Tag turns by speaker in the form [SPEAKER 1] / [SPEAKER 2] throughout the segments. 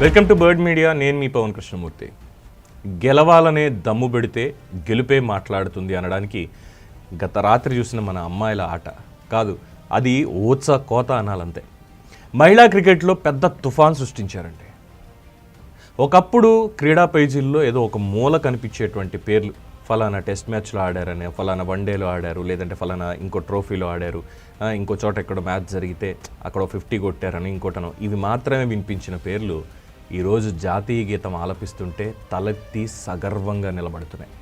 [SPEAKER 1] Welcome to bird media నేను మీ పవన్ కృష్ణమూర్తి. గెలవాలనే దమ్ము పెడితే గెలుపే మాట్లాడుతుంది అనడానికి గత రాత్రి చూసిన మన అమ్మాయిల ఆట. కాదు అది ఓత్స కోత అనాలంతే. మహిళా క్రికెట్లో పెద్ద తుఫాన్ సృష్టించారండి ఒకప్పుడు క్రీడా పేజీల్లో ఏదో ఒక మూల కనిపించేటువంటి పేర్లు. ఫలానా టెస్ట్ మ్యాచ్లో ఆడారని ఫలానా వన్డేలో ఆడారు లేదంటే ఫలానా ఇంకో ట్రోఫీలో ఆడారు ఇంకో చోట ఎక్కడో మ్యాచ్ జరిగితే అక్కడ ఫిఫ్టీ కొట్టారని ఇంకోటనో. ఇవి మాత్రమే వినిపించిన పేర్లు ఈరోజు జాతీయ గీతం ఆలపిస్తుంటే తలెత్తి సగర్వంగా నిలబడుతున్నాయి.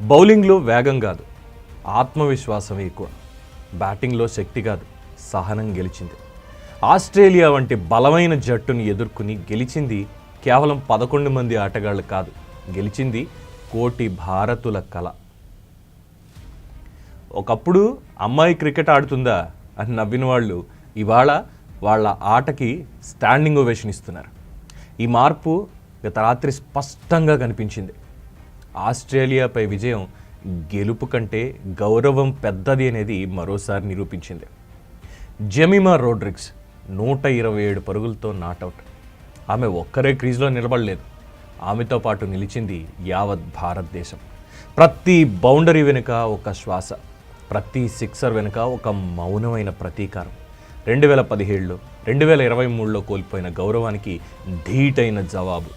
[SPEAKER 1] బౌలింగ్లో వేగం కాదు ఆత్మవిశ్వాసం ఎక్కువ. బ్యాటింగ్లో శక్తి కాదు సహనం గెలిచింది. ఆస్ట్రేలియా వంటి బలమైన జట్టుని ఎదుర్కొని గెలిచింది కేవలం పదకొండు మంది ఆటగాళ్ళు కాదు గెలిచింది కోటి భారతుల కళ ఒకప్పుడు అమ్మాయి క్రికెట్ ఆడుతుందా అని నవ్విన వాళ్ళు ఇవాళ వాళ్ళ ఆటకి స్టాండింగ్ ఓవేషన్ ఇస్తున్నారు. ఈ మార్పు గత రాత్రి స్పష్టంగా కనిపించింది. ఆస్ట్రేలియాపై విజయం గెలుపు కంటే గౌరవం పెద్దది అనేది మరోసారి నిరూపించింది. జెమిమా రోడ్రిక్స్ నూట ఇరవై ఏడు పరుగులతో నాటౌట్ ఆమె ఒక్కరే క్రీజ్లో నిలబడలేదు. ఆమెతో పాటు నిలిచింది యావత్ భారతదేశం. ప్రతి బౌండరీ వెనుక ఒక శ్వాస ప్రతి సిక్సర్ వెనుక ఒక మౌనమైన ప్రతీకారం. రెండు వేల పదిహేడులో రెండు వేల ఇరవై మూడులో కోల్పోయిన గౌరవానికి ధీటైన జవాబు.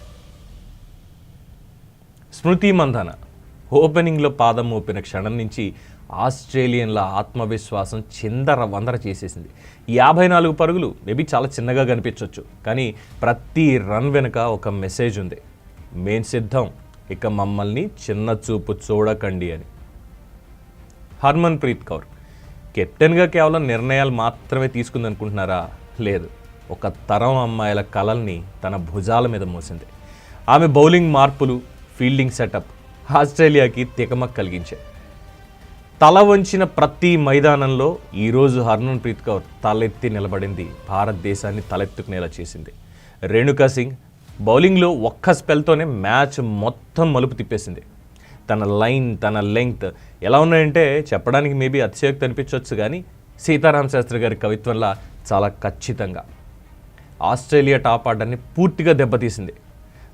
[SPEAKER 1] స్మృతి మంధన ఓపెనింగ్లో పాదం మోపిన క్షణం నుంచి ఆస్ట్రేలియన్ల ఆత్మవిశ్వాసం చిందర వందర చేసేసింది. యాభై నాలుగు పరుగులు మేబీ చాలా చిన్నగా కనిపించవచ్చు కానీ ప్రతి రన్ వెనుక ఒక మెసేజ్ ఉంది. మేం సిద్ధం ఇక మమ్మల్ని చిన్న చూపు చూడకండి అని. హర్మన్ ప్రీత్ కౌర్ కెప్టెన్గా కేవలం నిర్ణయాలు మాత్రమే తీసుకుంది అనుకుంటున్నారా లేదు. ఒక తరం అమ్మాయిల కలల్ని తన భుజాల మీద మోసింది. ఆమె బౌలింగ్ మార్పులు ఫీల్డింగ్ సెటప్ ఆస్ట్రేలియాకి తికమక్ కలిగించాయి తల వంచిన ప్రతి మైదానంలో ఈరోజు హర్మన్ ప్రీత్ కౌర్ తలెత్తి నిలబడింది. భారతదేశాన్ని తలెత్తుకునేలా చేసింది. రేణుకా సింగ్ బౌలింగ్లో ఒక్క స్పెల్తోనే మ్యాచ్ మొత్తం మలుపు తిప్పేసింది. తన లైన్ తన లెంగ్త్ ఎలా ఉన్నాయంటే చెప్పడానికి మేబీ అతిశయోక్తి అనిపించవచ్చు కానీ సీతారాం శాస్త్రి గారి కవిత్వంలా చాలా ఖచ్చితంగా. ఆస్ట్రేలియా టాప్ ఆర్డర్ని పూర్తిగా దెబ్బతీసింది.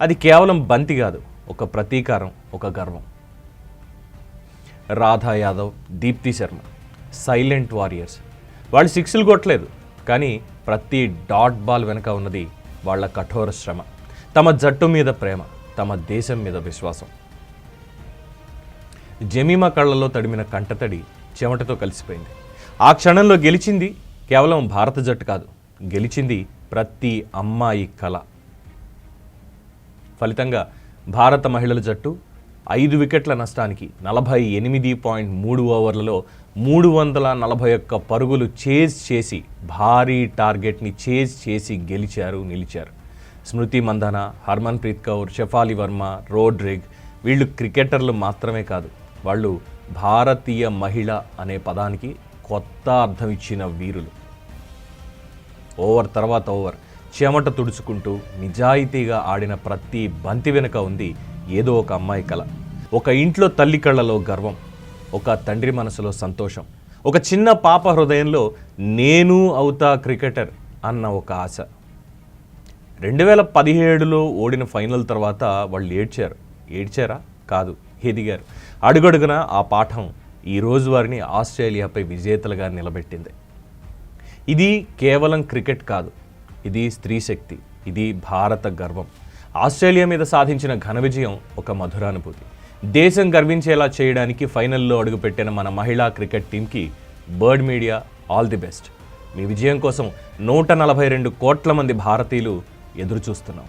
[SPEAKER 1] అది కేవలం బంతి కాదు ఒక ప్రతీకారం ఒక గర్వం. Radha Yadav Deepti Sharma silent warriors. వాళ్ళు సిక్స్లు కొట్టలేదు కానీ ప్రతి డాట్ బాల్ వెనుక ఉన్నది వాళ్ళ కఠోర శ్రమ. తమ జట్టు మీద ప్రేమ తమ దేశం మీద విశ్వాసం. జమీమా కళ్ళలో తడిమిన కంటతడి చెమటతో కలిసిపోయింది. ఆ క్షణంలో గెలిచింది కేవలం భారత జట్టు కాదు గెలిచింది ప్రతి అమ్మాయి కళ. ఫలితంగా భారత మహిళల జట్టు ఐదు వికెట్ల నష్టానికి నలభై ఎనిమిది పాయింట్ మూడు ఓవర్లలో మూడు వందల నలభై ఒక్క పరుగులు చేజ్ చేసి భారీ టార్గెట్ని చేజ్ చేసి గెలిచారు నిలిచారు. స్మృతి మందన హర్మన్ ప్రీత్ కౌర్ షెఫాలి వర్మ రోడ్రిగ్ వీళ్ళు క్రికెటర్లు మాత్రమే కాదు వాళ్ళు భారతీయ మహిళ అనే పదానికి కొత్త అర్థం ఇచ్చిన వీరులు. ఓవర్ తర్వాత ఓవర్. చెమట తుడుచుకుంటూ నిజాయితీగా ఆడిన ప్రతి బంతి వెనుక ఉంది ఏదో ఒక అమ్మాయి కళ ఒక ఇంట్లో తల్లి కళ్ళలో గర్వం ఒక తండ్రి మనసులో సంతోషం ఒక చిన్న పాప హృదయంలో నేను అవుతా క్రికెటర్ అన్న ఒక ఆశ. రెండు వేల పదిహేడులో ఓడిన ఫైనల్ తర్వాత వాళ్ళు ఏడ్చారు. ఏడ్చారా? కాదు. ఎదిగారు అడుగడుగున ఆ పాఠం ఈ వారిని ఆస్ట్రేలియాపై విజేతలుగా నిలబెట్టింది. ఇది కేవలం క్రికెట్ కాదు ఇది స్త్రీ శక్తి ఇది భారత గర్వం. ఆస్ట్రేలియా మీద సాధించిన ఘన విజయం ఒక మధురానుభూతి దేశం గర్వించేలా చేయడానికి ఫైనల్లో అడుగుపెట్టిన మన మహిళా క్రికెట్ టీంకి bird media all the best. మీ విజయం కోసం నూట నలభై రెండు కోట్ల మంది భారతీయులు ఎదురుచూస్తున్నాం.